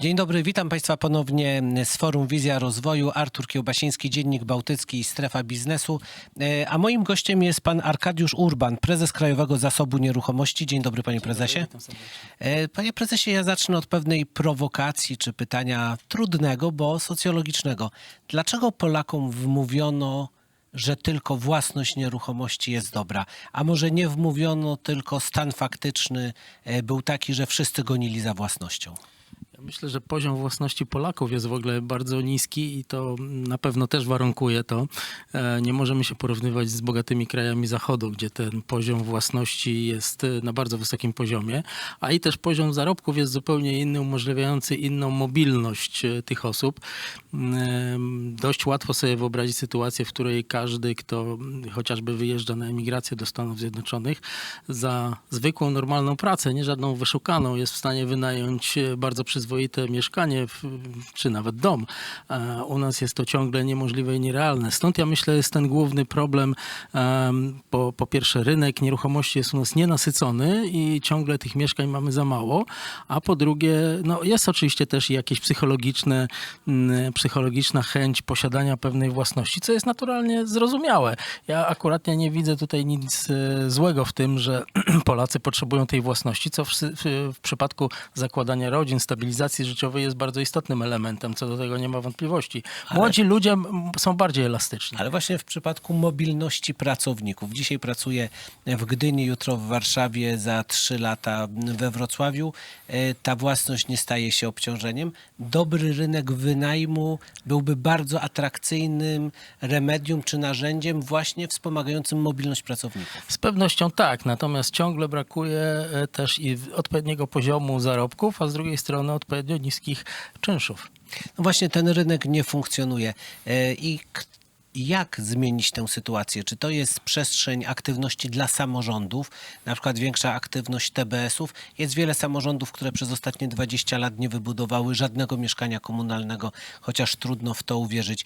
Dzień dobry, witam Państwa ponownie z Forum Wizja Rozwoju. Artur Kiełbasiński, Dziennik Bałtycki i Strefa Biznesu. E, A moim gościem jest pan Arkadiusz Urban, prezes Krajowego Zasobu Nieruchomości. Dzień dobry, panie prezesie. E, Panie prezesie, ja zacznę od pewnej prowokacji czy pytania trudnego, bo socjologicznego. Dlaczego Polakom wmówiono, że tylko własność nieruchomości jest dobra? A może nie wmówiono, tylko stan faktyczny e, był taki, że wszyscy gonili za własnością? Ja myślę, że poziom własności Polaków jest w ogóle bardzo niski i to na pewno też warunkuje to. E, Nie możemy się porównywać z bogatymi krajami Zachodu, gdzie ten poziom własności jest e, na bardzo wysokim poziomie, a i też poziom zarobków jest zupełnie inny, umożliwiający inną mobilność e, tych osób. Dość łatwo sobie wyobrazić sytuację, w której każdy, kto chociażby wyjeżdża na emigrację do Stanów Zjednoczonych, za zwykłą, normalną pracę, nie żadną wyszukaną, jest w stanie wynająć bardzo przyzwoite mieszkanie, czy nawet dom. E, U nas jest to ciągle niemożliwe i nierealne. Stąd ja myślę, jest ten główny problem. em, Po, po pierwsze, rynek nieruchomości jest u nas nienasycony i ciągle tych mieszkań mamy za mało. A po drugie, no jest oczywiście też jakieś psychologiczne, psychologiczna chęć posiadania pewnej własności, co jest naturalnie zrozumiałe. Ja akurat nie widzę tutaj nic e, złego w tym, że Polacy potrzebują tej własności, co w, w, w przypadku zakładania rodzin, stabilizacji życiowej jest bardzo istotnym elementem, co do tego nie ma wątpliwości. Młodzi ludzie m, są bardziej elastyczni. Ale właśnie w przypadku mobilności pracowników. Dzisiaj pracuję w Gdyni, jutro w Warszawie, za trzy lata we Wrocławiu. E, Ta własność nie staje się obciążeniem. Dobry rynek wynajmu byłby bardzo atrakcyjnym remedium czy narzędziem właśnie wspomagającym mobilność pracowników. Z pewnością tak, natomiast ciągle brakuje e, też i odpowiedniego poziomu zarobków, a z drugiej strony odpowiednio niskich czynszów. No właśnie ten rynek nie funkcjonuje. E, I jak zmienić tę sytuację? Czy to jest przestrzeń aktywności dla samorządów, na przykład większa aktywność TBS-ów? Jest wiele samorządów, które przez ostatnie 20 lat nie wybudowały żadnego mieszkania komunalnego, chociaż trudno w to uwierzyć.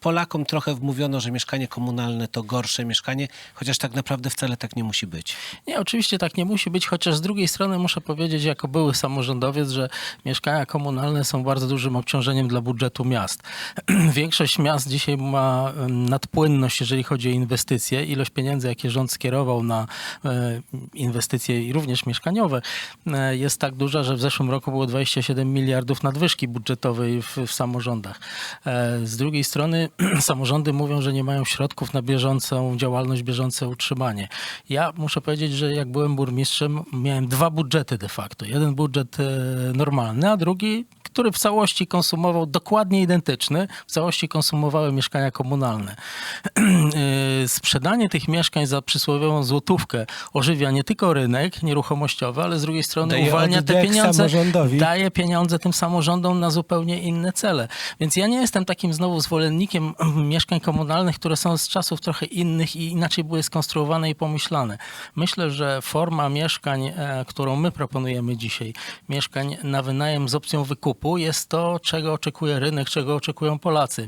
Polakom trochę wmówiono, że mieszkanie komunalne to gorsze mieszkanie, chociaż tak naprawdę wcale tak nie musi być. Nie, oczywiście tak nie musi być, chociaż z drugiej strony muszę powiedzieć, jako były samorządowiec, że mieszkania komunalne są bardzo dużym obciążeniem dla budżetu miast. Większość miast dzisiaj ma nadpłynność, jeżeli chodzi o inwestycje. Ilość pieniędzy, jakie rząd skierował na inwestycje i również mieszkaniowe, e, jest tak duża, że w zeszłym roku było 27 miliardów nadwyżki budżetowej w, w samorządach. E, Z drugiej strony samorządy mówią, że nie mają środków na bieżącą działalność, bieżące utrzymanie. Ja muszę powiedzieć, że jak byłem burmistrzem, miałem dwa budżety de facto. Jeden budżet e, normalny, a drugi który w całości konsumował dokładnie identyczny, w całości konsumowały mieszkania komunalne. E, Sprzedanie tych mieszkań za przysłowiową złotówkę ożywia nie tylko rynek nieruchomościowy, ale z drugiej strony Daje uwalnia te pieniądze, daje pieniądze tym samorządom na zupełnie inne cele. Więc ja nie jestem takim znowu zwolennikiem mieszkań komunalnych, które są z czasów trochę innych i inaczej były skonstruowane i pomyślane. Myślę, że forma mieszkań, e, którą my proponujemy dzisiaj, mieszkań na wynajem z opcją wykupu, jest to, czego oczekuje rynek, czego oczekują Polacy.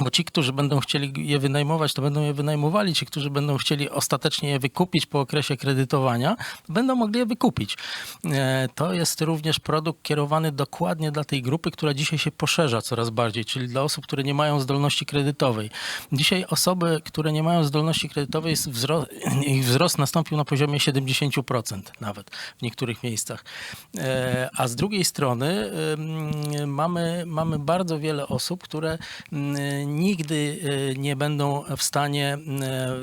Bo ci, którzy będą chcieli je wynajmować, to będą je wynajmowali. Ci, którzy będą chcieli ostatecznie je wykupić po okresie kredytowania, będą mogli je wykupić. E, To jest również produkt kierowany dokładnie dla tej grupy, która dzisiaj się poszerza coraz bardziej, czyli dla osób, które nie mają zdolności kredytowej. Dzisiaj osoby, które nie mają zdolności kredytowej, ich wzrost nastąpił na poziomie 70% nawet w niektórych miejscach. E, A z drugiej strony mamy, mamy bardzo wiele osób, które mm, nigdy y, nie będą w stanie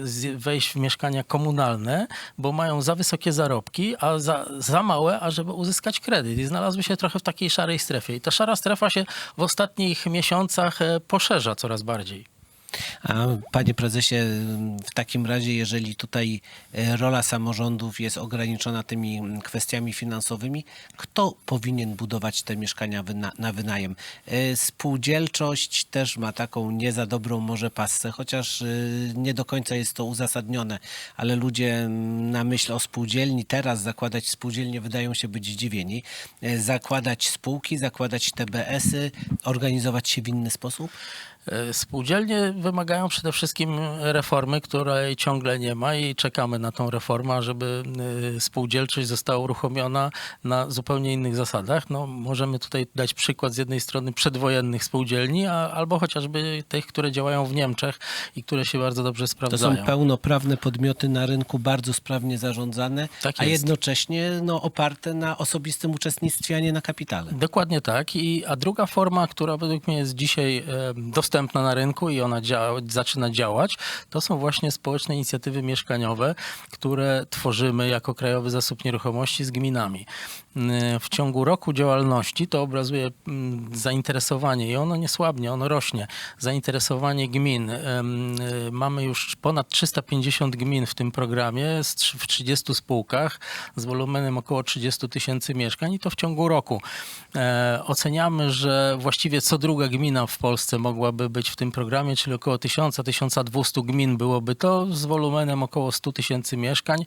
z- wejść w mieszkania komunalne, bo mają za wysokie zarobki, a za, za małe, ażeby uzyskać kredyt. I znalazły się trochę w takiej szarej strefie. I ta szara strefa się w ostatnich miesiącach e, poszerza coraz bardziej. A panie prezesie, w takim razie, jeżeli tutaj e, rola samorządów jest ograniczona tymi kwestiami finansowymi, kto powinien budować te mieszkania wyna na wynajem? E, Spółdzielczość też ma taką nie za dobrą może passę, chociaż e, nie do końca jest to uzasadnione, ale ludzie na myśl o spółdzielni teraz zakładać spółdzielnie wydają się być zdziwieni. Zakładać spółki, zakładać TBS-y, organizować się w inny sposób? E, Spółdzielnie wymagają przede wszystkim reformy, której ciągle nie ma i czekamy na tą reformę, żeby e, spółdzielczość została uruchomiona na zupełnie innych zasadach. No, możemy tutaj dać przykład z jednej strony przedwojennych spółdzielni, a, albo chociażby tych, które działają w Niemczech i które się bardzo dobrze To sprawdzają. są pełnoprawne podmioty na rynku, bardzo sprawnie zarządzane, Tak a jednocześnie no, oparte na osobistym uczestnictwie, a nie na kapitale. Dokładnie tak. I, a druga forma, która według mnie jest dzisiaj e, dostępna na rynku i ona zaczyna działać, to są właśnie społeczne inicjatywy mieszkaniowe, które tworzymy jako Krajowy Zasób Nieruchomości z gminami. Mm, W ciągu roku działalności to obrazuje mm, zainteresowanie i ono nie słabnie, ono rośnie. Zainteresowanie gmin. Y, Mamy już ponad 350 gmin w tym programie w 30 spółkach z wolumenem około 30 tysięcy mieszkań i to w ciągu roku. E, oceniamy, że właściwie co druga gmina w Polsce mogłaby być w tym programie, czyli około 1000-1200 gmin byłoby to z wolumenem około 100 tysięcy mieszkań,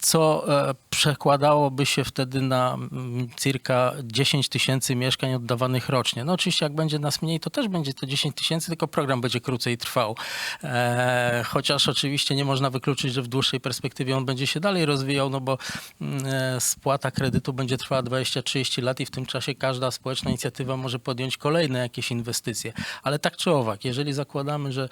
co e, przekładałoby się wtedy na mm, circa 10 tysięcy mieszkań oddawanych rocznie. No oczywiście jak będzie nas mniej, to też będzie to 10 tysięcy, tylko program będzie krócej trwał. E, chociaż oczywiście nie można wykluczyć, że w dłuższej perspektywie on będzie się dalej rozwijał, no bo mm, e, spłata kredytu będzie trwała 20-30 lat i w tym czasie każda społeczna inicjatywa może podjąć kolejne jakieś inwestycje. Ale tak czy owak, jeżeli zakładamy, że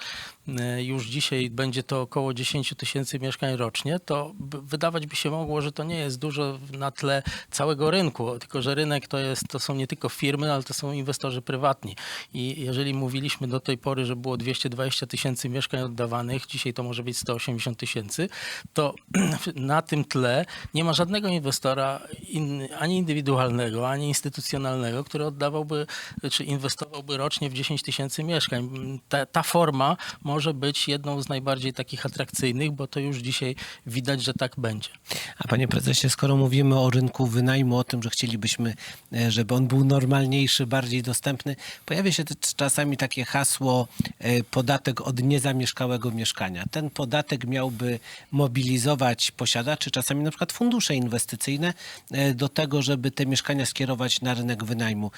e, już dzisiaj będzie to około 10 tysięcy mieszkań rocznie, to wydawać by się mogło, że to nie jest dużo na tle całego rynku, tylko że rynek to, jest, to są nie tylko firmy, ale to są inwestorzy prywatni. I jeżeli mówiliśmy do tej pory, że było 220 tysięcy mieszkań oddawanych, dzisiaj to może być 180 tysięcy, to na tym tle nie ma żadnego inwestora in, ani indywidualnego, ani instytucjonalnego, który oddawałby czy inwestowałby rocznie w 10 tysięcy mieszkań. Ta, ta forma może być jedną z najbardziej takich atrakcyjnych, bo to już dzisiaj widać, że tak będzie. A panie prezesie, skoro mówimy o rynku wynajmu, o tym, że chcielibyśmy, e, żeby on był normalniejszy, bardziej dostępny, pojawia się czasami takie hasło e, podatek od niezamieszkałego mieszkania. Ten podatek miałby mobilizować posiadaczy, czasami na przykład fundusze inwestycyjne e, do tego, żeby te mieszkania skierować na rynek wynajmu.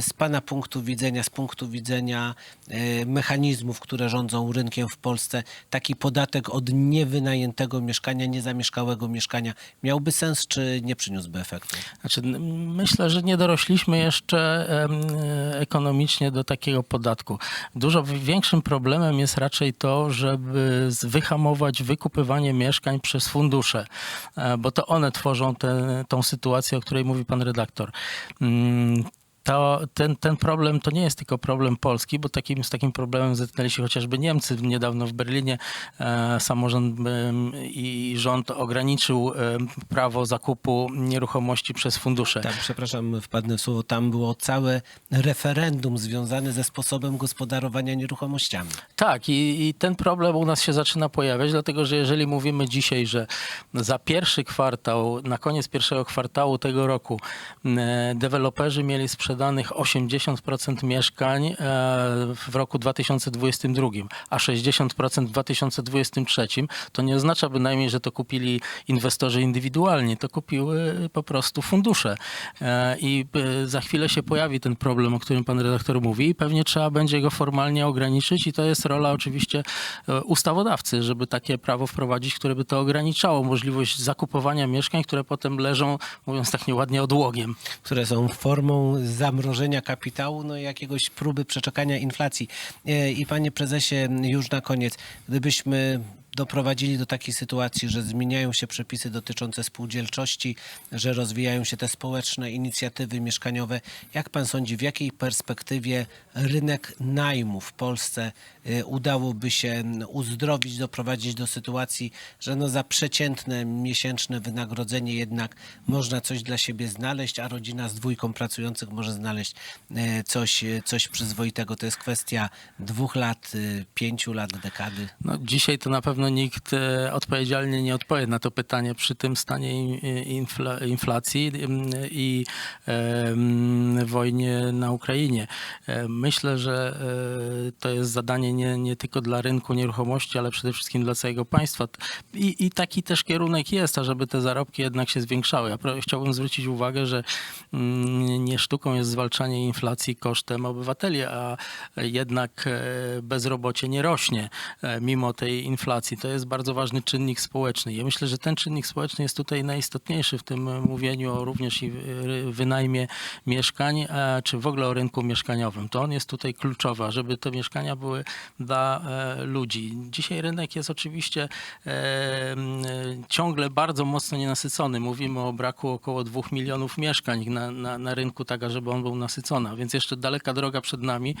Z pana punktu widzenia, z punktu widzenia mechanizmów, które rządzą rynkiem w Polsce, taki podatek od niewynajętego mieszkania, niezamieszkałego mieszkania miałby sens, czy nie przyniósłby efektu? Znaczy, myślę, że nie dorośliśmy jeszcze e, ekonomicznie do takiego podatku. Dużo wi- większym problemem jest raczej to, żeby wyhamować wykupywanie mieszkań przez fundusze, e, bo to one tworzą tę sytuację, o której mówi pan redaktor. To, ten, ten problem to nie jest tylko problem Polski, bo takim, z takim problemem zetknęli się chociażby Niemcy. Niedawno w Berlinie e, samorząd i rząd ograniczył prawo zakupu nieruchomości przez fundusze. Tak, przepraszam, wpadnę w słowo. Tam było całe referendum związane ze sposobem gospodarowania nieruchomościami. Tak, i, i ten problem u nas się zaczyna pojawiać, dlatego że jeżeli mówimy dzisiaj, że za pierwszy kwartał, na koniec pierwszego kwartału tego roku deweloperzy mieli sprzedanych 80% mieszkań e, w roku 2022, a 60% w 2023, to nie oznacza bynajmniej, że to kupili inwestorzy indywidualni, to kupiły po prostu fundusze. E, I e, za chwilę się pojawi ten problem, o którym pan redaktor mówi i pewnie trzeba będzie go formalnie ograniczyć i to jest rola oczywiście ustawodawcy, żeby takie prawo wprowadzić, które by to ograniczało, możliwość zakupowania mieszkań, które potem leżą, mówiąc tak nieładnie, odłogiem. które są formą zamrożenia kapitału, no i jakiegoś próby przeczekania inflacji. E, I panie prezesie, już na koniec, gdybyśmy doprowadzili do takiej sytuacji, że zmieniają się przepisy dotyczące spółdzielczości, że rozwijają się te społeczne inicjatywy mieszkaniowe. Jak pan sądzi, w jakiej perspektywie rynek najmu w Polsce y, udałoby się mm, uzdrowić, doprowadzić do sytuacji, że no za przeciętne miesięczne wynagrodzenie jednak można coś dla siebie znaleźć, a rodzina z dwójką pracujących może znaleźć y, coś, y, coś przyzwoitego. To jest kwestia dwóch lat, pięciu lat, dekady. No, dzisiaj to na pewno pewno nikt e, odpowiedzialnie nie odpowie na to pytanie przy tym stanie infla, inflacji i wojnie na Ukrainie. E, Myślę, że e, to jest zadanie nie, nie tylko dla rynku nieruchomości, ale przede wszystkim dla całego państwa. I, I taki też kierunek jest, ażeby te zarobki jednak się zwiększały. Ja chciałbym zwrócić uwagę, że mm, nie sztuką jest zwalczanie inflacji kosztem obywateli, a jednak e, bezrobocie nie rośnie e, mimo tej inflacji. To jest bardzo ważny czynnik społeczny. Ja myślę, że ten czynnik społeczny jest tutaj najistotniejszy w tym mówieniu o również i wy- wynajmie mieszkań, e, czy w ogóle o rynku mieszkaniowym. To on jest tutaj kluczowy, żeby te mieszkania były dla e, ludzi. Dzisiaj rynek jest oczywiście e, ciągle bardzo mocno nienasycony. Mówimy o braku około dwóch milionów mieszkań na, na, na rynku, tak żeby on był nasycony. Więc jeszcze daleka droga przed nami.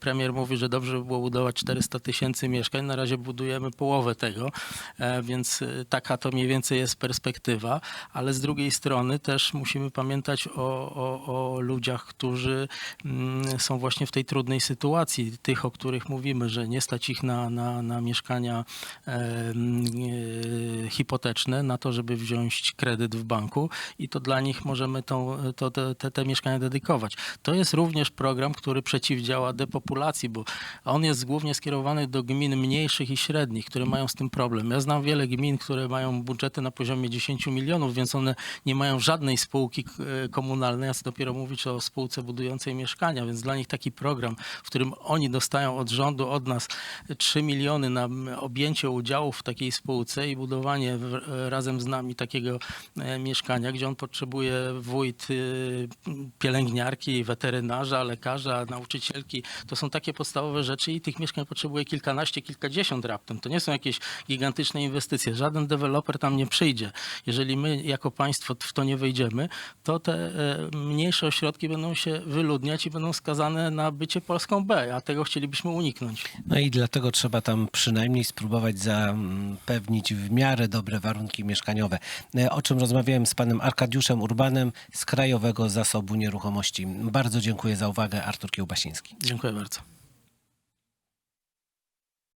Premier mówi, że dobrze by było budować 400 tysięcy mieszkań. Na razie budujemy połowę tego, e, więc e, taka to mniej więcej jest perspektywa. Ale z drugiej strony też musimy pamiętać o, o, o ludziach, którzy mm, są właśnie w tej trudnej sytuacji. Tych, o których mówimy, że nie stać ich na, na, na mieszkania e, hipoteczne, na to, żeby wziąć kredyt w banku i to dla nich możemy tą, to, te, te, te mieszkania dedykować. To jest również program, który przeciwdziała depopulacji, bo on jest głównie skierowany do gmin mniejszych i średnich, które mają z tym problem. Ja znam wiele gmin, które mają budżety na poziomie 10 milionów, więc one nie mają żadnej spółki e, komunalnej, a co dopiero mówić o spółce budującej mieszkania, więc dla nich taki program, w którym oni dostają od rządu, od nas 3 miliony na objęcie udziału w takiej spółce i budowanie e, razem z nami takiego e, mieszkania, gdzie on potrzebuje wójt, y, pielęgniarki, weterynarza, lekarza, nauczycielki. To są takie podstawowe rzeczy i tych mieszkań potrzebuje kilkanaście, kilkadziesiąt raptem. To nie są jakieś gigantyczne inwestycje. Żaden deweloper tam nie przyjdzie. Jeżeli my jako państwo w to nie wejdziemy, to te e, mniejsze ośrodki będą się wyludniać i będą skazane na bycie Polską B, a tego chcielibyśmy uniknąć. No i dlatego trzeba tam przynajmniej spróbować zapewnić w miarę dobre warunki mieszkaniowe. E, O czym rozmawiałem z panem Arkadiuszem Urbanem z Krajowego Zasobu Nieruchomości. Bardzo dziękuję za uwagę. Artur Kiełbasiński. Dziękuję bardzo.